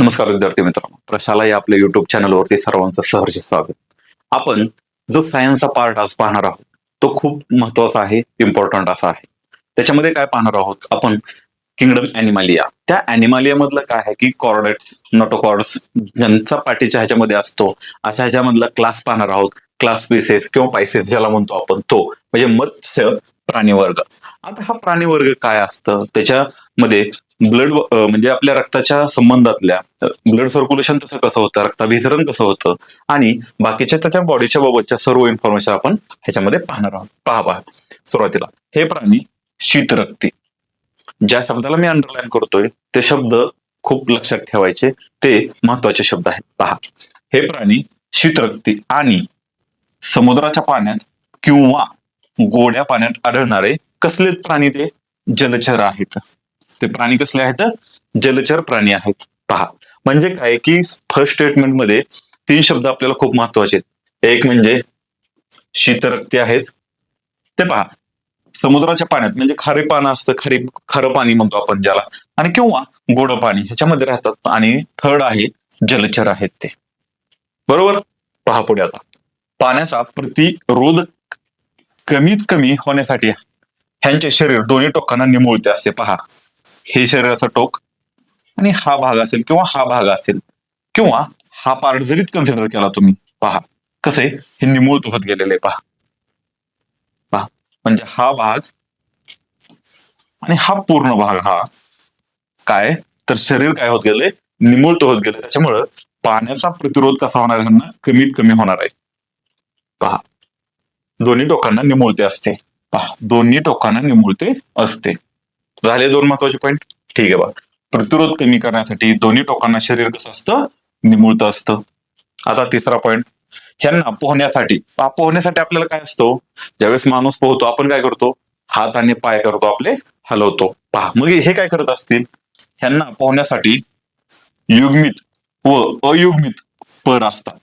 नमस्कार विद्यार्थी मित्रांनो. प्रशाला या आपल्या युट्यूब चॅनलवरती सर्वांचं सहर्ष स्वागत. आपण जो सायन्सचा पार्ट आज पाहणार आहोत तो खूप महत्त्वाचा आहे इम्पॉर्टंट असा आहे. त्याच्यामध्ये काय पाहणार आहोत? आपण किंगडम अॅनिमालिया त्या अॅनिमालिया मधलं काय आहे की कॉर्डेट्स नोटोकॉर्ड्स ज्यांचा पाठीच्या ह्याच्यामध्ये असतो अशा ह्याच्यामधला क्लास पाहणार आहोत. क्लास स्पीसेस किंवा पायसेस ज्याला म्हणतो आपण तो. म्हणजे मत्स्य प्राणी वर्ग आता हा प्राणी वर्ग काय असतं? त्याच्यामध्ये ब्लड म्हणजे आपल्या रक्ताच्या संबंधातल्या ब्लड सर्क्युलेशन तसं कसं होतं रक्ताभिसरण कसं होतं आणि बाकीच्या त्याच्या बॉडीच्या बाबतच्या सर्व इन्फॉर्मेशन आपण ह्याच्यामध्ये पाहणार आहोत पहा पहा सुरुवातीला हे प्राणी शीतरक्ती. ज्या शब्दाला मी अंडरलाईन करतोय ते शब्द खूप लक्षात ठेवायचे ते महत्त्वाचे शब्द आहेत. पहा. हे प्राणी शीतरक्ती आणि समुद्राच्या पाण्यात किंवा गोड्या पाण्यात आढळणारे कसले प्राणी ते? जलचर आहेत. ते प्राणी कसले आहेत? जलचर प्राणी आहेत. पहा. म्हणजे काय की फर्स्ट स्टेटमेंटमध्ये तीन शब्द आपल्याला खूप महत्त्वाचे आहेत. एक म्हणजे शीतरक्ती आहेत. ते पहा. समुद्राच्या पाण्यात म्हणजे खारे पानं असतं. खरी खरं पाणी म्हणतो आपण ज्याला. आणि किंवा गोड पाणी ह्याच्यामध्ये राहतात. आणि थर्ड आहे जलचर आहेत ते. बरोबर? पहा पुढे आता. पाण्याचा प्रतिरोध कमीत कमी होण्यासाठी ह्यांचे शरीर दोन्ही टोकांना निमुळते असते पहा. हे शरीराचं टोक आणि हा भाग असेल किंवा हा भाग असेल किंवा हा पार्ट जरीच कन्सिडर केला तुम्ही पहा. कसे? हे निमुळत होत गेलेले पहा. पहा. म्हणजे हा भाग आणि हा पूर्ण भाग हा काय? तर शरीर काय होत गेले? निमुळत होत गेले. त्याच्यामुळं पाण्याचा प्रतिरोध कसा होणार आहे? ह्यांना कमीत कमी होणार आहे. पहा. दोन्ही टोकांना निमुळते असते. पहा दोन्ही टोकांना निमुळते असते. झाले दोन महत्त्वाचे पॉईंट ठीक आहे बा प्रतिरोध कमी करण्यासाठी दोन्ही टोकांना शरीर कसं असतं? निमुळत असतं. आता तिसरा पॉईंट ह्यांना पोहण्यासाठी. पोहण्यासाठी आपल्याला काय असतो? ज्यावेळेस माणूस पोहतो आपण काय करतो? हात आणि पाय करतो आपले हलवतो. पहा मग हे काय करत असतील? ह्यांना पोहण्यासाठी युग्मित व अयुग्मित पर असतात.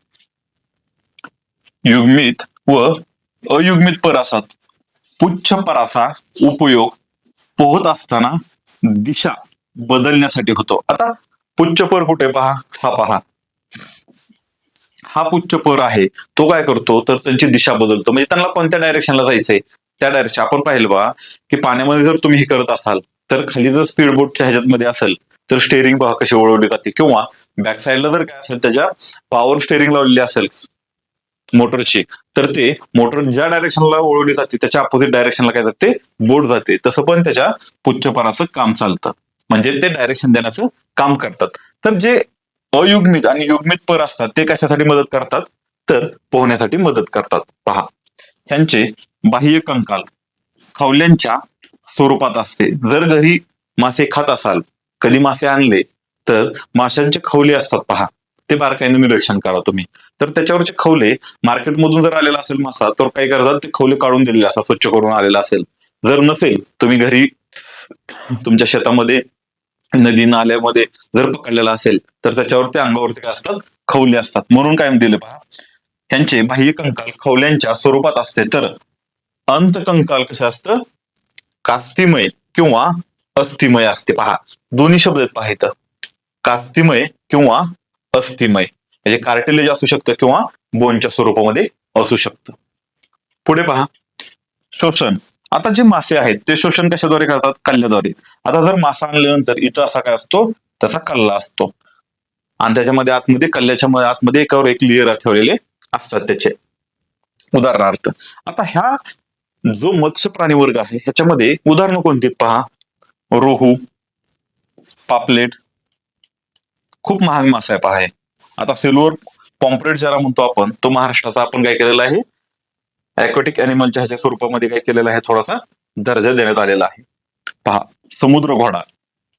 युग्मित व अयुग्मित पर असतात. पुच्छपराचा उपयोग पोहत असताना दिशा बदलण्यासाठी होतो. आता पुच्छपर कुठे पहा? हा पहा. हा पुच्छ पर आहे. तो काय करतो? तर त्यांची दिशा बदलतो. म्हणजे त्यांना कोणत्या डायरेक्शनला जायचंय? त्या डायरेक्शन आपण पाहिलं बा की पाण्यामध्ये जर तुम्ही हे करत असाल तर खाली जर स्पीड बोटच्या ह्याच्यामध्ये असेल तर स्टेअरिंग पहा कशी वळवली जाते? किंवा बॅक साईडला जर काय असेल त्याच्या पॉवर स्टेअरिंग लावलेली असेल मोटरची तर ते मोटर ज्या डायरेक्शनला ओळवली जाते त्याच्या अपोजिट डायरेक्शनला काय जाते? बोट जाते. तसं पण त्याच्या पुच्छपराचं काम चालतं. म्हणजे ते डायरेक्शन देण्याचं काम करतात. तर जे अयुग्मित आणि युग्मित पर असतात ते कशासाठी मदत करतात? तर पोहण्यासाठी मदत करतात. पहा ह्यांचे बाह्य कंकाल खावल्यांच्या स्वरूपात असते. जर घरी मासे खात असाल कधी मासे आणले तर माशांचे खवले असतात. पहा ते बारकाईने निरीक्षण करा तुम्ही. तर त्याच्यावरचे खवले मार्केटमधून जर आलेला असेल मासा तर काय करतात ते खवले काढून दिलेले असतात स्वच्छ करून आलेला असेल. जर नसेल तुम्ही घरी तुमच्या शेतामध्ये नदी नाल्यामध्ये जर पकडलेला असेल तर त्याच्यावरती अंगावरती काय असतात? खवले असतात. म्हणून काय दिले पहा. ह्यांचे बाह्य कंकाल खवल्यांच्या स्वरूपात असते. तर अंत कंकाल कसं असतं? कास्तिमय किंवा अस्थिमय असते. पहा. दोन्ही शब्द आहेत पहा इथं. कास्तिमय किंवा अस्थिमय. म्हणजे कार्टिलेज असू शकतं किंवा बोनच्या स्वरूपामध्ये असू शकतं. पुढे पहा. शोषण आता जे मासे आहेत ते शोषण कशाद्वारे करतात? कल्ल्याद्वारे. आता जर मासा आणल्यानंतर इथं असा काय असतो? त्याचा कल्ला असतो. आणि त्याच्यामध्ये आतमध्ये कल्ल्याच्या आतमध्ये एकावर एक लेअर ठेवलेले असतात त्याचे. उदाहरणार्थ आता ह्या जो मत्स्य प्राणी वर्ग आहे ह्याच्यामध्ये उदाहरणं कोणती पहा? रोहू पापलेट खूप महाग मासा आहे पहा आता सिल्वर पॉम्प्रेट ज्याला म्हणतो आपण तो महाराष्ट्राचा आपण काय केलेला आहे? अॅक्वॅटिक अॅनिमलच्या ह्याच्या स्वरूपामध्ये काय केलेला आहे? थोडासा दर्जा देण्यात आलेला आहे. पहा समुद्र घोडा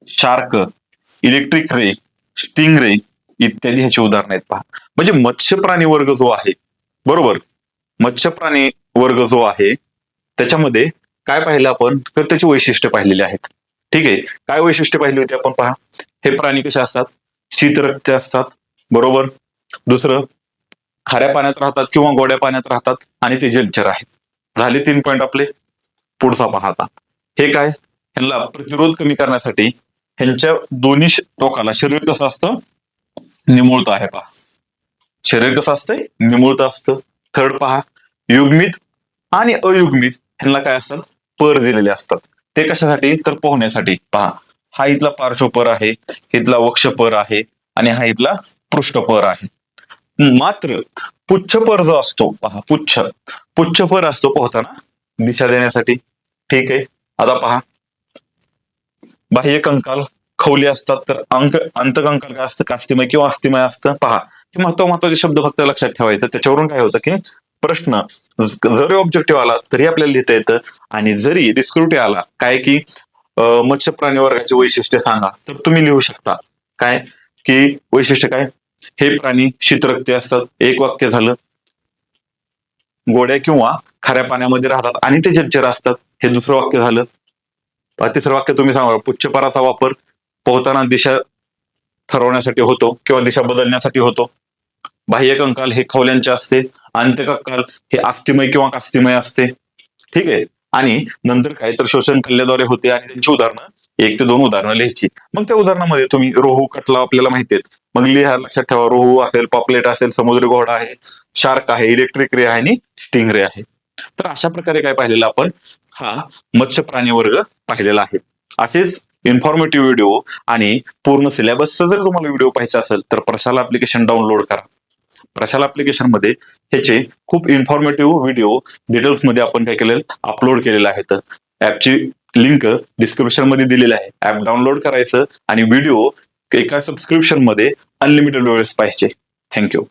shark electric ray stingray इत्यादी ह्याची उदाहरणं आहेत पहा. म्हणजे मत्स्य प्राणी वर्ग जो आहे बरोबर? मत्स्य प्राणी वर्ग जो आहे त्याच्यामध्ये काय पाहिलं आपण? तर त्याची वैशिष्ट्य पाहिलेली आहेत. ठीक आहे? काय वैशिष्ट्य पाहिली होती आपण पहा? हे प्राणी कसे असतात? शीतरक्त असतात बरोबर? दुसरं खाऱ्या पाण्यात राहतात किंवा गोड्या पाण्यात राहतात आणि ते जलचर आहेत. झाले तीन पॉईंट आपले पुढचा पाहता. हे काय? ह्यांना प्रतिरोध कमी करण्यासाठी ह्यांच्या दोन्ही श- टोकाला शरीर कसं असतं? निमुळत आहे पहा. शरीर कसं असतंय? निमुळत असतं. थर्ड पहा युग्मित आणि अयुग्मित ह्यांना काय असतात? पर दिलेले असतात. ते कशासाठी? तर पोहण्यासाठी. पहा. हा इथला पार्श्वपर आहे इथला वक्षपर आहे आणि हा इथला पृष्ठपर आहे. मात्र पुच्छपर जो असतो पहा पुच्छ. पुच्छपर असतो पोहताना दिशा देण्यासाठी. ठीक आहे? आता पहा. बाह्य कंकाल खवले असतात तर अंक अंतकंकाल काय असतं? कास्तिमय किंवा अस्तिमय असतं. पहा. हे महत्त्व महत्त्वाचे शब्द फक्त लक्षात ठेवायचं. त्याच्यावरून काय होतं की प्रश्न जरी ऑब्जेक्टिव्ह आला तरी आपल्याला लिहिता येतं. आणि जरी डिस्क्रिप्टिव्ह आला काय की मत्स्य प्राणी वर्गाचे वैशिष्ट्य सांगा. तर तुम्ही लिहू शकता. काय? की वैशिष्ट्य काय? हे प्राणी शीतरक्ती असतात. एक वाक्य झालं. गोड्या किंवा खाऱ्या पाण्यामध्ये राहतात आणि ते जलचर असतात. हे दुसरं वाक्य झालं. तिसरं वाक्य तुम्ही सांगा. पुच्छपराचा वापर पोहताना दिशा ठरवण्यासाठी होतो किंवा दिशा बदलण्यासाठी होतो. बाह्य कंकाल हे खवल्यांचे असते. अंत्यकंकाल हे अस्थिमय किंवा कास्तिमय असते. ठीक आहे? आणि नंतर काय तर शोषण कल्ल्याद्वारे होते आणि त्यांची उदाहरणं एक ते दोन उदाहरणं लिहायची. मग त्या उदाहरणामध्ये तुम्ही रोहू कटला आपल्याला माहिती आहेत. मग लिहा लक्षात ठेवा रोहू असेल पॉपलेट असेल समुद्री घोडा आहे शार्क आहे इलेक्ट्रिक रे आहे आणि स्टिंग रे आहे. तर अशा प्रकारे काय पाहिलेलं आपण? हा मत्स्य प्राणी वर्ग पाहिलेला आहे. असेच इन्फॉर्मेटिव्ह व्हिडिओ आणि पूर्ण सिलेबसचा जर तुम्हाला व्हिडिओ पाहायचा असेल तर प्रशाला ऍप्लिकेशन डाउनलोड करा. प्रशाल ऍप्लिकेशनमध्ये? ह्याचे खूप इन्फॉर्मेटिव्ह व्हिडिओ डिटेल्समध्ये आपण काय केलेलं? अपलोड केलेलं आहे. तर ऍपची लिंक डिस्क्रिप्शनमध्ये दिलेली आहे. ऍप डाउनलोड करायचं आणि व्हिडिओ एका सबस्क्रिप्शनमध्ये अनलिमिटेड वेळेस पाहिजे. थँक्यू